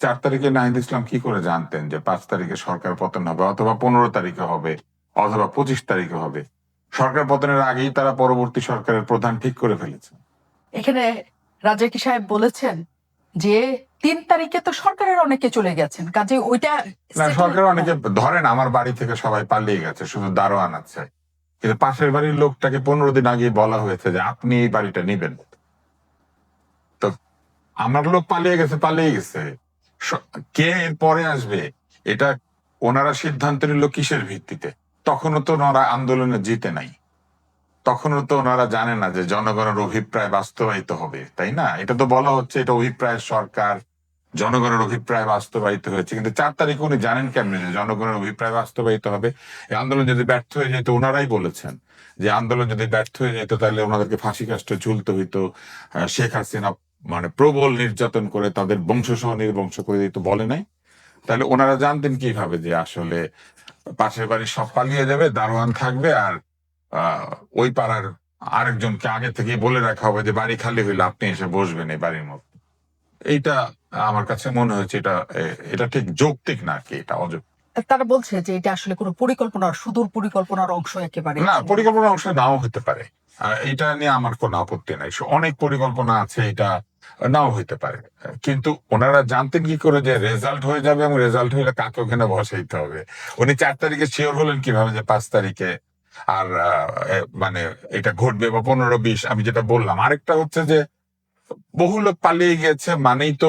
চার তারিখে নাহিদ ইসলাম কি করে জানতেন যে পাঁচ তারিখে সরকার পতন হবে অথবা পনেরো তারিখে হবে অথবা পঁচিশ তারিখে হবে? সরকার পতনের আগেই তারা পরবর্তী সরকারের প্রধান ঠিক করে ফেলেছে। এখানে রাজাকি সাহেব বলেছেন যে তিন তারিখে তো সরকারের অনেকে চলে গেছেন কাজে ওইটা না settle- সরকার অনেকে ধরেন আমার বাড়ি থেকে সবাই পালিয়ে গেছে শুধু দারোয়ান আছে। কিন্তু পাশের বাড়ির লোকটাকে পনেরো দিন আগে বলা হয়েছে যে আপনি এই বাড়িটা নিবেন। তো আমার লোক পালিয়ে গেছে পালিয়ে গেছে। কে এর পরে আসবে? এটা ওনারা সিদ্ধান্ত নিল কিসের ভিত্তিতে? তখনও তো ওনারা আন্দোলনে জিতে নাই। তখনও তো ওনারা জানে না যে জনগণের অভিপ্রায় বাস্তবায়িত হবে, তাই না? এটা তো বলা হচ্ছে এটা অভিপ্রায় সরকার, জনগণের অভিপ্রায় বাস্তবায়িত হয়েছে। কিন্তু চার তারিখে উনি জানেন কেমনে যে জনগণের অভিপ্রায় বাস্তবায়িত হবে? এই আন্দোলন যদি ব্যর্থ হয়ে যেত, ওনারাই বলেছেন যে আন্দোলন যদি ব্যর্থ হয়ে যেত, তাহলে ওনাদেরকে ফাঁসি কাস্টে ঝুলতে হইতো শেখ হাসিনা মানে প্রবল নির্যাতন করে তাদের বংশসহ নির্বংশ করে দিত বলে নাই। তাহলে ওনারা জানতেন কীভাবে যে আসলে পাশের বাড়ির সব পালিয়ে যাবে, দারোয়ান থাকবে আর ওই পাড়ার আরেকজনকে আগে থেকে বলে রাখা হবে যে বাড়ি খালি হইলে আপনি এসে বসবেন এই বাড়ির মধ্যে। এইটা আমার কাছে মনে হয়েছে, এটা এটা ঠিক যৌক্তিক না কি, এটা অযৌক্তিক। তারা বলছে যে এটা আসলে কোনো পরিকল্পনার, সুদূর পরিকল্পনার অংশ একেবারে। না পরিকল্পনা অংশ নাও হতে পারে। এটা নিয়ে আমার কোনো আপত্তি নাই। অনেক পরিকল্পনা আছে, এটা নাও হইতে পারে। কিন্তু ওনারা জানতেন কি করে যে রেজাল্ট হয়ে যাবে এবং রেজাল্ট হইলে কাকে ওখানে বসাইতে হবে। উনি চার তারিখে শিওর হলেন কীভাবে যে পাঁচ তারিখে আর মানে এটা ঘটবে বা পনেরো, বিশ, আমি যেটা বললাম। আরেকটা হচ্ছে যে বহু লোক পালিয়ে গিয়েছে মানেই তো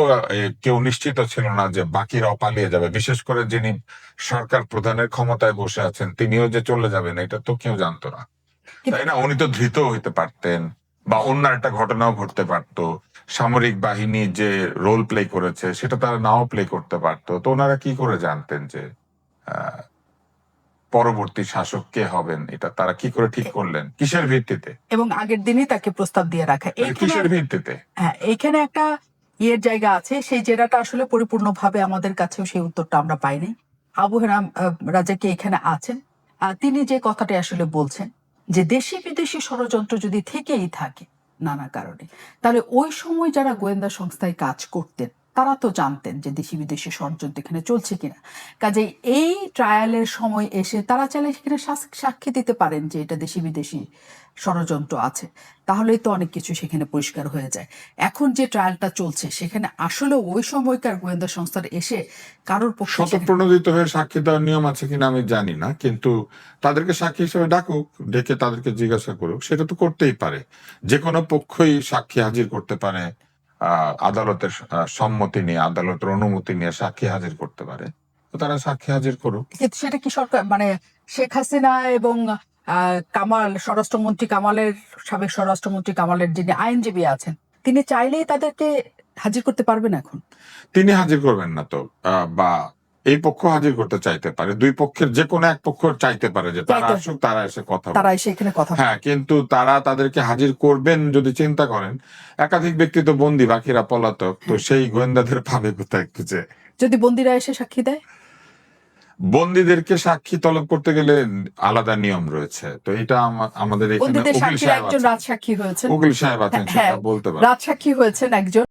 কেউ নিশ্চিত ছিল না যে বাকিরাও পালিয়ে যাবে। বিশেষ করে যিনি সরকার প্রধানের ক্ষমতায় বসে আছেন, তিনিও যে চলে যাবেন, এটা তো কেউ জানতো না। তাই না? উনি তো ধৃত হইতে পারতেন বা অন্য একটা ঘটনাও ঘটতে পারতো। সামরিক বাহিনী যে রোল প্লে করেছে, সেটা তারা নাও প্লে করতে পারতো। তো ওনারা কি করে জানতেন যে পরবর্তী শাসক কে হবেন? এটা তারা কি করে ঠিক করলেন? কিসের ভিত্তিতে? এবং আগের দিনই তাকে প্রস্তাব দিয়ে রাখা। মানে কিসের ভিত্তিতে? হ্যাঁ এইখানে একটা ইয়ের জায়গা আছে। সেই জেরাটা আসলে পরিপূর্ণভাবে আমাদের কাছেও সেই উত্তরটা আমরা পাইনি। আবু হেরাম আহ, রাজাকে এখানে আছেন। তিনি যে কথাটা আসলে বলছেন যে দেশি বিদেশি ষড়যন্ত্র যদি থেকেই থাকে নানা কারণে তাহলে ওই সময় যারা গোয়েন্দা সংস্থায় কাজ করতেন তারা তো জানতেন যে দেশি বিদেশি ষড়যন্ত্র এখানে চলছে কিনা। কাজে এই ট্রায়ালের সময় এসে তারা চাইলে সেখানে সাক্ষী দিতে পারেন যে এটা দেশি বিদেশি ষড়যন্ত্র আছে। তাহলেই তো অনেক কিছু সেখানে পরিষ্কার হয়ে যায়। এখন যে ট্রায়ালটা চলছে, সেখানে আসলে ওই সময়কার গোয়েন্দা সংস্থার এসে কারোর পক্ষে শতপ্রণোদিত হয়ে সাক্ষী দেওয়ার নিয়ম আছে কিনা আমি জানি না, কিন্তু তাদেরকে সাক্ষী হিসেবে ডাকুক, ডেকে তাদেরকে জিজ্ঞাসা করুক, সেটা তো করতেই পারে। যে কোনো পক্ষই সাক্ষী হাজির করতে পারে। আদালতের সম্মতি নিয়ে আদালতের অনুমতি নিয়ে সাক্ষী হাজির করতে পারে। তো তারা সাক্ষী হাজির করুক। কিন্তু সেটা কি সরকার মানে শেখ হাসিনা এবং কামাল স্বরাষ্ট্রমন্ত্রী কামালের সাবেক স্বরাষ্ট্রমন্ত্রী কামালের যিনি আইনজীবী আছেন তিনি চাইলেই তাদেরকে হাজির করতে পারবেন এখন? তিনি হাজির করবেন না তো বা এই পক্ষ হাজির করতে চাইতে পারে। দুই পক্ষের যে কোনো এক পক্ষ চাইতে পারে যে তারা আসুক তারা এসে কথা তারা এসে এখানে কথা হ্যাঁ কিন্তু তারা তাদেরকে হাজির করবেন যদি চিন্তা করেন। একাধিক ব্যক্তি তো বন্দি বাকিরা পলাতক। তো সেই গোয়েন্দাদের পাবে কোথায় খুঁজে যদি বন্দিরা এসে সাক্ষী দেয়? বন্দীদেরকে সাক্ষী তলব করতে গেলে আলাদা নিয়ম রয়েছে। তো এটা আমাদের এখানে উকিল সাহেব একজন আছেন। উকিল সাহেব আছেন হ্যাঁ, সেটা বলতে পারেন রাজ সাক্ষী হয়েছেন একজন।